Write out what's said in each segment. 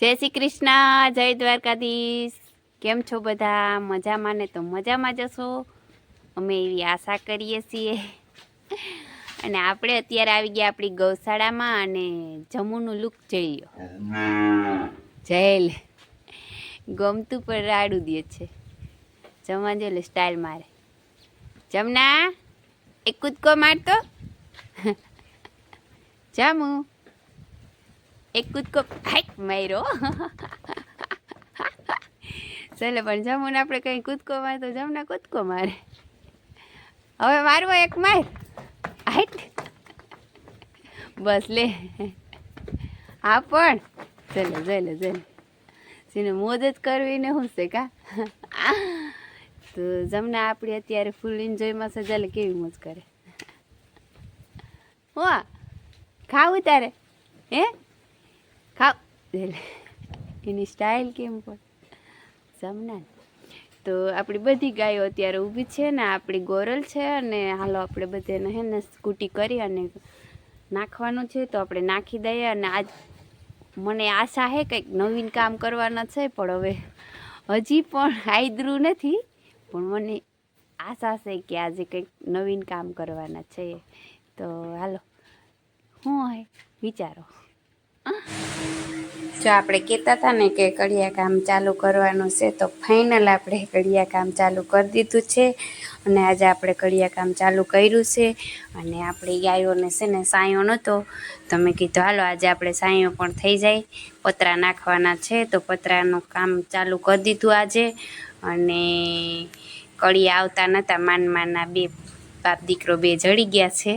જય શ્રી કૃષ્ણ, જય દ્વારકાધીશ. કેમ છો બધા? મજામાં ને તો મજામાં જશો અમે એવી આશા કરીએ છીએ. અને આપણે અત્યારે આવી ગયા આપણી ગૌશાળામાં અને જમુનું લુક જઈ લો. જેલ. ગમતું પણ રાડું દે છે. જમવા જો સ્ટાઇલ મારે. જમના? એક કૂદકો મારતો? જામુ. એક કૂદકો હાઈક માર્યો. ચાલો, પણ જમુને આપણે કંઈ કૂદકો મારે તો જમના કૂદકો મારે. હવે મારવો એક માર. હાઈટ. બસ લે. હા, પણ. ચાલો ચાલો ચાલો. જેને મોજ જ કરવી ને શું છે કા? તો જમના આપણી અત્યારે ફૂલ એન્જોયમાં છે, ચાલે, કેવી મોજ કરે? હો ખાવું તારે? હે? ખાવ. એની સ્ટાઇલ કેમ પણ જમના તો આપણી બધી ગાયો અત્યારે ઊભી છે ને આપણી ગોરલ છે અને હાલો આપણે બધાને હે ને સ્કૂટી કરી અને નાખવાનું છે, તો આપણે નાખી દઈએ અને આજ મને આશા છે કંઈક નવીન કામ કરવાના છે, પણ હવે હજી પણ આયદરું નથી, પણ મને આશા છે કે આજે કંઈક નવીન કામ કરવાના છે. તો હાલો શું હોય વિચારો. જો આપણે કહેતા હતા ને કે કડિયા કામ ચાલુ કરવાનું છે, તો ફાઇનલ આપણે કડિયા કામ ચાલુ કરી દીધું છે અને આજે આપણે કડિયા કામ ચાલુ કર્યું છે અને આપણે ગાયોને છે ને સાયો નહોતો. તો મેં કીધું, હાલો, આજે આપણે સાયો પણ થઈ જાય, પતરા નાખવાના છે, તો પતરાનું કામ ચાલુ કરી દીધું આજે. અને કડિયા આવતા નહોતા માન માના બે બાપ દીકરો બે જડી ગયા છે,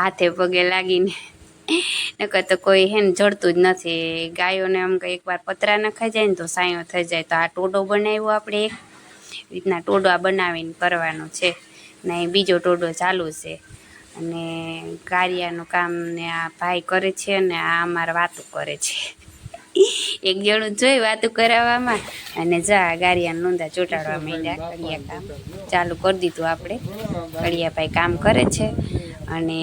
હાથે પગે લાગીને નકર તો કોઈ હે ને જડતું જ નથી. ગાયોને આમ કંઈ એકવાર પતરા નખાઈ જાય ને તો સાયો થઈ જાય. તો આ ટોડો બનાવ્યો આપણે એક. રીતના ટોડો બનાવીને કરવાનો છે. ને બીજો ટોડો ચાલુ છે. અને કાર્યાનું કામ ને આ ભાઈ કરે છે અને આ અમારે વાતો કરે છે. એક જણું જોઈ વાતું કરાવવામાં અને જા ગારિયાને નોંધા ચોટાડવા માંડ્યા. કડિયા કામ ચાલુ કરી દીધું આપણે. કડિયાભાઈ કામ કરે છે. અને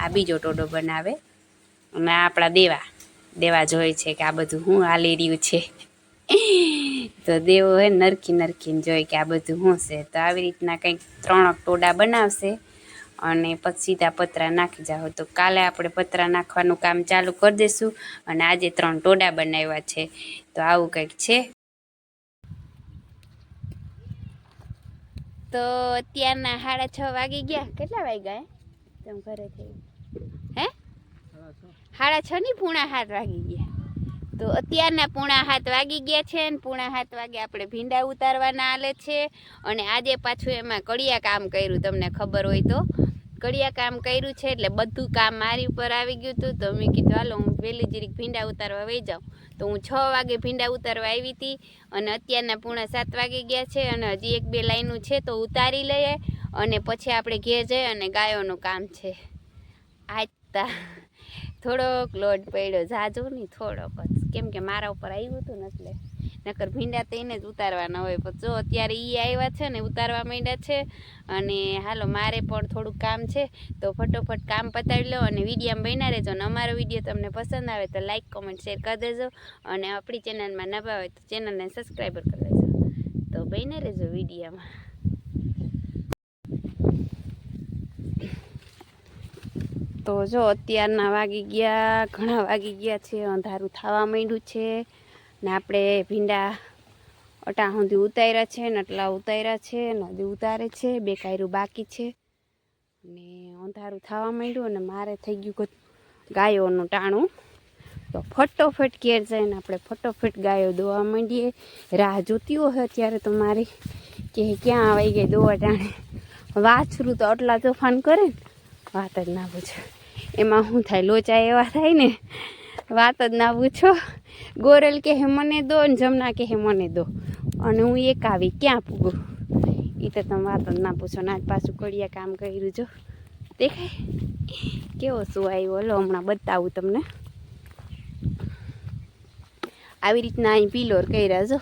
આ બીજો ટોડો બનાવે. અને આપણા દેવા. દેવા જોઈ છે કે આ બધું હું હાલી રહ્યું છે. તો દેવો હે નરખી નરખીને જોઈ કે આ બધું શું છે. તો આવી રીતના કંઈક ત્રણ ટોડા બનાવશે અને પછી સીધા પતરા નાખી જાઓ તો કાલે આપણે પતરા નાખવાનું કામ ચાલુ કરી દઈશું અને આજે ત્રણ ટોડા બનાવ્યા છે. તો આવું કંઈક છે. તો અત્યારના સાડા છ વાગી ગયા. કેટલા વાગ્યા તમે ઘરેથી હે? સાડા છ. ની પૂણા હાથ વાગી ગયા. તો અત્યારના પૂણા હાથ વાગી ગયા છે ને પૂણા હાથ વાગે આપણે ભીંડા ઉતારવાના આલે છે. અને આજે પાછું એમાં કડિયા કામ કર્યું તમને ખબર હોય તો. કડિયા કામ કર્યું છે એટલે બધું કામ મારી ઉપર આવી ગયું હતું. તો મેં કીધું હાલો હું વહેલી જરીક ભીંડા ઉતારવા વહી જાઉં. તો હું છ વાગે ભીંડા ઉતારવા આવી હતી અને અત્યારના પૂણા સાત વાગી ગયા છે અને હજી એક બે લાઈનું છે તો ઉતારી લઈએ. અને પછી આપણે ઘેર જઈએ અને ગાયોનું કામ છે. આજતા થોડોક લોડ પડ્યો, જાજો નહીં થોડોક જ. કેમ કે મારા ઉપર આવ્યું હતું ને એટલે. નકર ભીંડા તો એને જ ઉતારવાના હોય. પણ જો અત્યારે એ આવ્યા છે ને, ઉતારવા માંડ્યા છે અને હાલો મારે પણ થોડુંક કામ છે, તો ફટોફટ કામ પતાવી લો અને વિડીયોમાં બન્યા રહેજો. અને અમારો વીડિયો તમને પસંદ આવે તો લાઇક કોમેન્ટ શેર કરી દેજો. અને આપણી ચેનલમાં નવા હોય તો ચેનલને સબસ્ક્રાઈબર કરી દેજો. તો બન્યા રહેજો વિડીયોમાં. તો જો અત્યારના વાગી ગયા, ઘણા વાગી ગયા છે, અંધારું થવા માંડ્યું છે ને આપણે ભીંડા અટા સુધી ઉતાર્યા છે ને એટલા ઉતાર્યા છે, નદી ઉતારે છે, બે કાયરું બાકી છે ને અંધારું થવા માંડ્યું અને મારે થઈ ગયું ગાયોનું ટાણું. તો ફટોફટ ઘેર જઈને આપણે ફટોફટ ગાયો દોવા માંડીએ. રાહ જોતી હોય અત્યારે તો મારી કે ક્યાં આવી ગઈ દોવા ટાણે. વાછરું તો આટલા તોફાન કરે ને, વાત જ ના પૂછો. એમાં શું થાય? લોચા એવા થાય ને? વાત જ ના પૂછો. ગોરલ કે હે મને દો ને જમના કે હે મને દો. અને હું એક આવી ક્યાં પૂગું? એ તો તમે વાત જ ના પૂછો. ના પાછું કડિયા કામ કર્યું જો. દેખાય? કેવો શું આવ્યો? લો, હમણાં બતાવું તમને. આવી રીતના અહીં પિલોર કર્યા જો.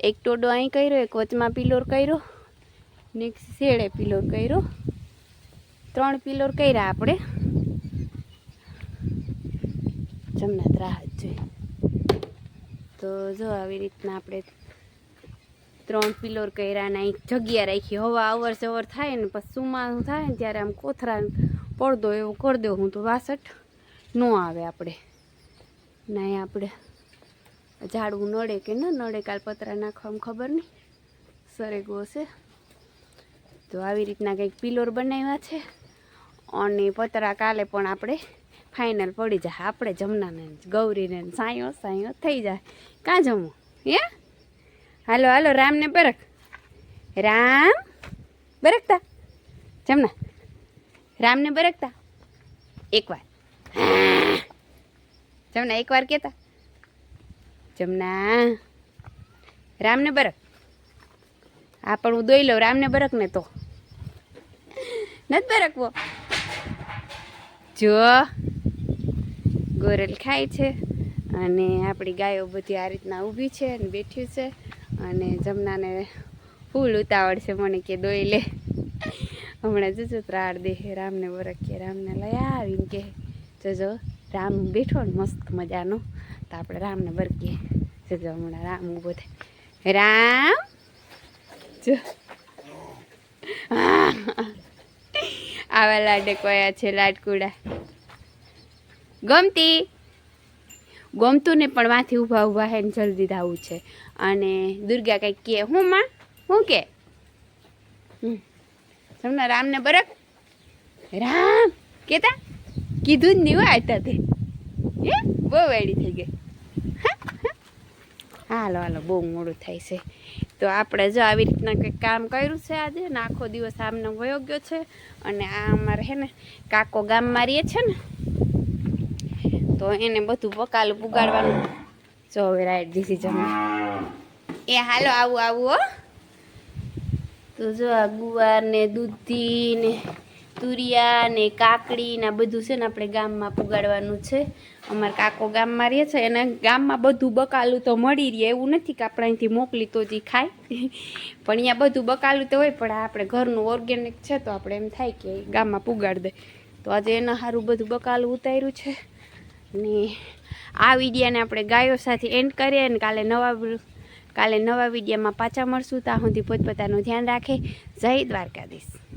એક ટોડો અહીં કર્યો, એક વચમાં પિલોર કર્યો. ને શેડે પિલોર કર્યો. ત્રણ પિલોર કર્યા આપણે. જમના રાહત જોઈ તો જો આવી રીતના આપણે ત્રણ પિલોર કર્યા ને અહીં જગ્યા રાખી. હવા અવર સવર થાય ને પછી સુમાનું થાય ને ત્યારે આમ કોથરા પડદો એવો કરી દો હું તો વાસઠ. ન આવે આપણે. ને આપણે ઝાડવું નડે કે ન નડે કાલ પતરા નાખવામાં ખબર નહીં. સરેગો છે તો આવી રીતના કંઈક પિલોર બનાવ્યા છે. અને પતરા કાલે પણ આપણે ફાઇનલ પડી જાય. આપણે જમનાને ગૌરીને સાંયો સાંયો થઈ જાય. કાં જમવું? હે? હાલો હાલો, રામને બરક રામ? બરકતા જમના. રામને બરકતા એકવાર. જમના, એકવાર કહેતા. જમના. રામને બરક આ પણ હું દોઈ લઉં, રામને બરક ને તો. નથી બરકવો જો ગોરલ ખાય છે અને આપણી ગાયો બધી આ રીતના ઊભી છે અને બેઠી છે અને જમનાને ફૂલ ઉતાવળ છે મને કે દોઈ લે. હમણાં જજો ત્રાળ દે રામને વરખ કે રામને લઈ આવીને કે જજો, રામ બેઠો ને મસ્ત મજાનો. તો આપણે રામને વરકીએ જજો હમણાં રામ ઊભો થાય. રામ, જો. આવા લાડે કયા છે લાડકુડા. ગમતી? ગમતું ને પણ વાંથી ઊભા ઊભા હે જલ્દી ધાવું છે. અને દુર્ગા કંઈક કહે, હું માં? હું કે. તમને રામને બરક રામ! કેતા? કીધું જ નહીં હોય તે. બહુ વેડી થઈ ગઈ. હાલો હાલો, બહુ મોડું થાય છે. તો આપણે જો આવી રીતના કંઈક કામ કર્યું છે આજે ને આખો દિવસ આમને વયો ગયો છે અને આ અમારે હે ને કાકો ગામમાં રહીએ છે ને, તો એને બધું પકાલું પુગાડવાનું. જો હવે રાઈટ દીધી જમે. એ હાલો આવું આવું હો. તો જો આ ગુવાર ને દૂધી ને તુરિયા ને કાકડી ને બધું છે ને આપણે ગામમાં પુગાડવાનું છે. અમારા કાકો ગામમાં રહે છે અને ગામમાં બધું બકાલું તો મળી રહે, એવું નથી કે આપણે અહીંથી મોકલી તો જ ખાય. પણ અહીંયા બધું બકાલું તો હોય, પણ આપણે ઘરનું ઓર્ગેનિક છે તો આપણે એમ થાય કે ગામમાં પુગાડ દે. તો આજે એના સારું બધું બકાલું ઉતાર્યું છે. ને આ વિડીયાને આપણે ગાયો સાથે એન્ડ કરીએ અને કાલે નવા કાલે નવા વિડીયામાં પાછા મળશું. ત્યાં સુધી પોતપોતાનું ધ્યાન રાખે. જય દ્વારકાધીશ.